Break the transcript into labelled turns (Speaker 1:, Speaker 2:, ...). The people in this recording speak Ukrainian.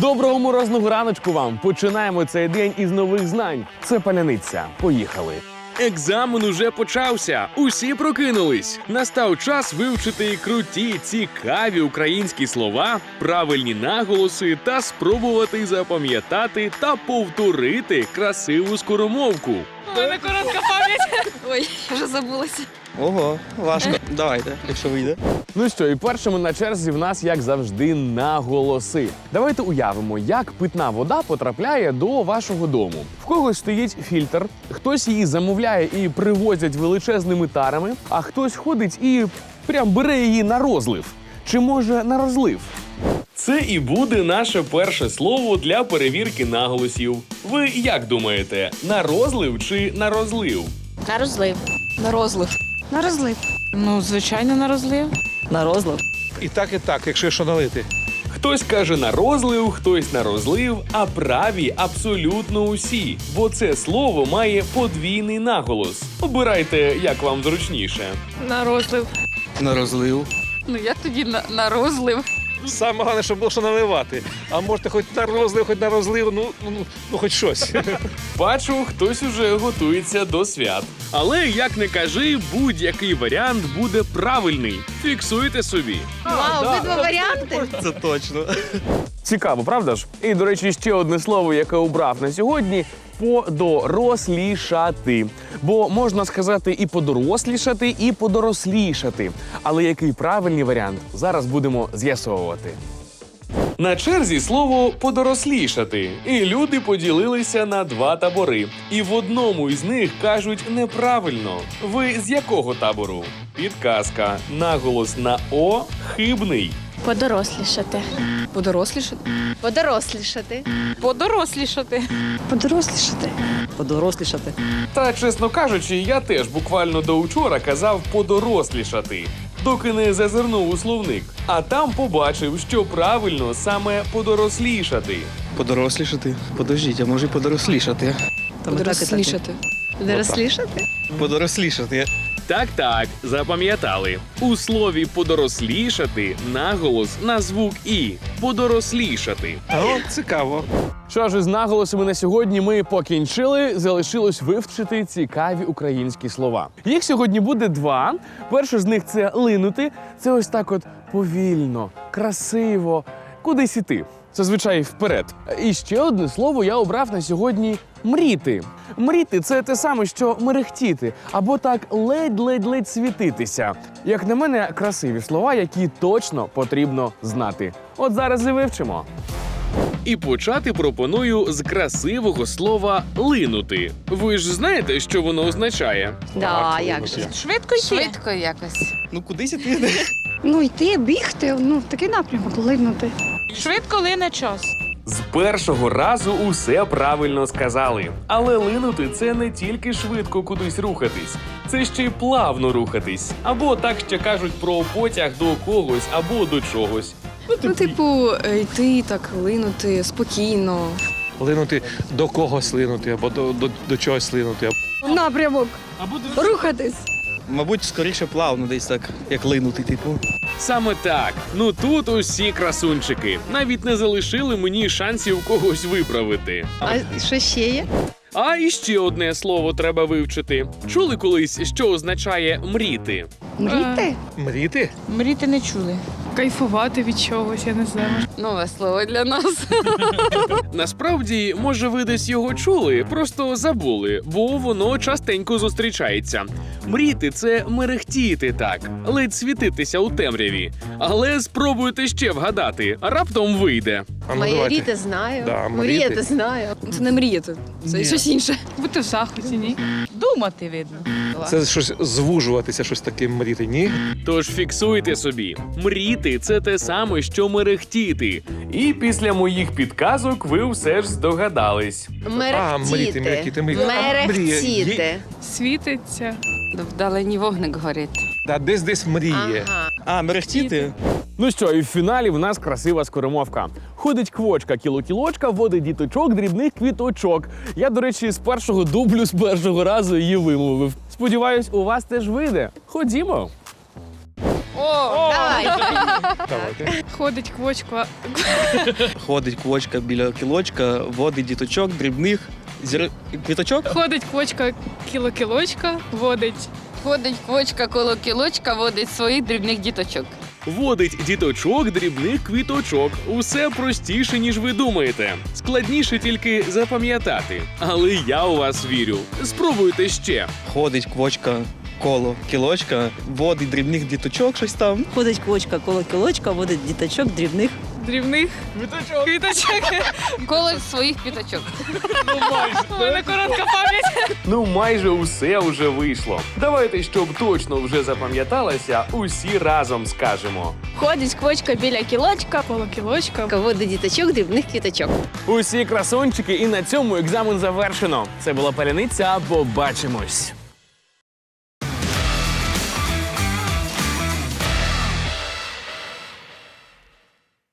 Speaker 1: Доброго морозного раночку вам! Починаємо цей день із нових знань. Це паляниця. Поїхали. Екзамен уже почався. Усі прокинулись. Настав час вивчити круті, цікаві українські слова, правильні наголоси та спробувати запам'ятати та повторити красиву скоромовку.
Speaker 2: У мене коротка пам'ять. Ой, вже забулася.
Speaker 3: Ого, важко. Давайте, якщо вийде.
Speaker 1: Ну що, і першими на черзі в нас, як завжди, наголоси. Давайте уявимо, як питна вода потрапляє до вашого дому. В когось стоїть фільтр, хтось її замовляє і привозять величезними тарами, а хтось ходить і прям бере її на розлив. Чи може на розлив? Це і буде наше перше слово для перевірки наголосів. Ви як думаєте, на розлив чи на розлив?
Speaker 2: На розлив.
Speaker 4: На розлив.
Speaker 2: На розлив.
Speaker 4: Ну, звичайно, на розлив.
Speaker 3: На розлив.
Speaker 5: І так, і так, якщо що налити.
Speaker 1: Хтось каже на розлив, хтось на розлив, а праві абсолютно усі, бо це слово має подвійний наголос. Обирайте, як вам зручніше.
Speaker 4: На розлив.
Speaker 3: На розлив.
Speaker 4: Ну як тоді на, на розлив?
Speaker 5: Саме головне, щоб було що наливати. А можете хоч на розлив, хоч на розлив, ну, ну, ну хоч щось.
Speaker 1: Бачу, хтось уже готується до свят. Але як не кажи, будь-який варіант буде правильний. Фіксуйте собі.
Speaker 2: Вау, обидва варіанти.
Speaker 3: Це точно.
Speaker 1: Цікаво, правда ж? І, до речі, ще одне слово, яке обрав на сьогодні подорослішати. Бо можна сказати і подорослішати, і подорослішати. Але який правильний варіант, зараз будемо з'ясовувати. На черзі слово подорослішати, і люди поділилися на два табори. І в одному із них кажуть неправильно. Ви з якого табору? Підказка. Наголос на О хибний.
Speaker 2: Подорослішати.
Speaker 4: Подорослішати.
Speaker 2: Подорослішати.
Speaker 4: Подорослішати.
Speaker 2: Подорослішати.
Speaker 3: Подорослішати.
Speaker 1: Та, чесно кажучи, я теж буквально до учора казав подорослішати, доки не зазирнув у словник. А там побачив, що правильно саме подорослішати.
Speaker 3: Подорослішати. Подождіть, а може й подорослішати.
Speaker 4: Подорослішати.
Speaker 2: Подорослішати?
Speaker 3: Подорослішати.
Speaker 1: Так, так, запам'ятали. У слові подорослішати наголос на звук і подорослішати.
Speaker 5: О, цікаво.
Speaker 1: Що ж, із наголосами на сьогодні ми покінчили. Залишилось вивчити цікаві українські слова. Їх сьогодні буде два. Перше з них це линути. Це ось так, от повільно, красиво, кудись іти. Зазвичай вперед. І ще одне слово я обрав на сьогодні мріти. Мріти це те саме, що мерехтіти, або так ледь-ледь-ледь світитися. Як на мене, красиві слова, які точно потрібно знати. От зараз і вивчимо. І почати пропоную з красивого слова линути. Ви ж знаєте, що воно означає?
Speaker 2: Да, як же.
Speaker 4: Швидко йти.
Speaker 6: Швидко якось.
Speaker 3: Ну кудись іти.
Speaker 7: Ну, йти, бігти, ну, такий напрямок, линути.
Speaker 4: Швидко лине час.
Speaker 1: З першого разу усе правильно сказали. Але линути це не тільки швидко кудись рухатись, це ще й плавно рухатись. Або так ще кажуть про потяг до когось або до чогось.
Speaker 7: Ну, типу, е, йти так, линути спокійно.
Speaker 5: Линути до когось линути, або до, до, до чогось линути.
Speaker 7: Напрямок. Або Рухатись.
Speaker 3: Мабуть, скоріше плавно десь так, як линути, типу.
Speaker 1: Саме так. Ну тут усі красунчики. Навіть не залишили мені шансів когось виправити.
Speaker 2: А що ще є?
Speaker 1: А іще одне слово треба вивчити. Чули колись, що означає мріти?
Speaker 7: Мріти?
Speaker 5: Мріти?
Speaker 4: Мріти не чули.
Speaker 7: Кайфувати від чогось, я не знаю.
Speaker 6: Нове слово для нас.
Speaker 1: Насправді, може, ви десь його чули, просто забули, бо воно частенько зустрічається. Мріти це мерехтіти так, ледь світитися у темряві. Але спробуйте ще вгадати, а раптом вийде.
Speaker 5: А ну, давайте.
Speaker 2: Мріяти знаю.
Speaker 5: Да,
Speaker 2: Мріяти
Speaker 5: мріяти.
Speaker 2: знаю.
Speaker 7: Це не мріяти, це
Speaker 5: Ні.
Speaker 7: щось інше.
Speaker 4: Бути в захваті, ні? Думати видно.
Speaker 5: Це щось звужуватися, щось таке мріти. Ні?
Speaker 1: Тож фіксуйте собі, мріти це те саме, що мерехтіти. І після моїх підказок ви все ж здогадались.
Speaker 5: А, мріти, мріяти, мріяти. А.
Speaker 2: Мерехтіти.
Speaker 7: Світиться.
Speaker 6: Вдалині вогник горить.
Speaker 5: Да, десь десь мріє.
Speaker 2: Ага.
Speaker 3: А, мерехтіти?
Speaker 1: Ну що, і в фіналі в нас красива скоромовка. Ходить квочка, кіло-кілочка, водить діточок, дрібних квіточок. Я, до речі, з першого дублю, з першого разу її вимовив. Сподіваюсь, у вас теж вийде. Ходімо.
Speaker 6: О,
Speaker 5: Давайте.
Speaker 7: Ходить квочка.
Speaker 3: Ходить квочка біля кілочка, водить діточок, дрібних, зір... квіточок.
Speaker 7: Ходить квочка кіло-кілочка, водить.
Speaker 6: ходить квочка коло кілочка, водить своїх дрібних діточок.
Speaker 1: Водить діточок, дрібних квіточок. Усе простіше, ніж ви думаєте. Складніше тільки запам'ятати. Але я у вас вірю. Спробуйте ще.
Speaker 3: Ходить квочка коло кілочка, водить дрібних діточок, щось там.
Speaker 8: Ходить квочка коло кілочка, водить діточок дрібних.
Speaker 7: Дрібних квіточок. Квіточок.
Speaker 6: Коло своїх квіточок.
Speaker 7: У мене коротка пам'ять.
Speaker 1: Ну, майже усе вже вийшло. Давайте, щоб точно вже запам'яталося, усі разом скажемо.
Speaker 7: Ходить квочка біля кілочка, коло кілочка.
Speaker 6: Водить діточок, дрібних квіточок.
Speaker 1: Усі красончики, і на цьому екзамен завершено. Це була паляниця. Побачимось.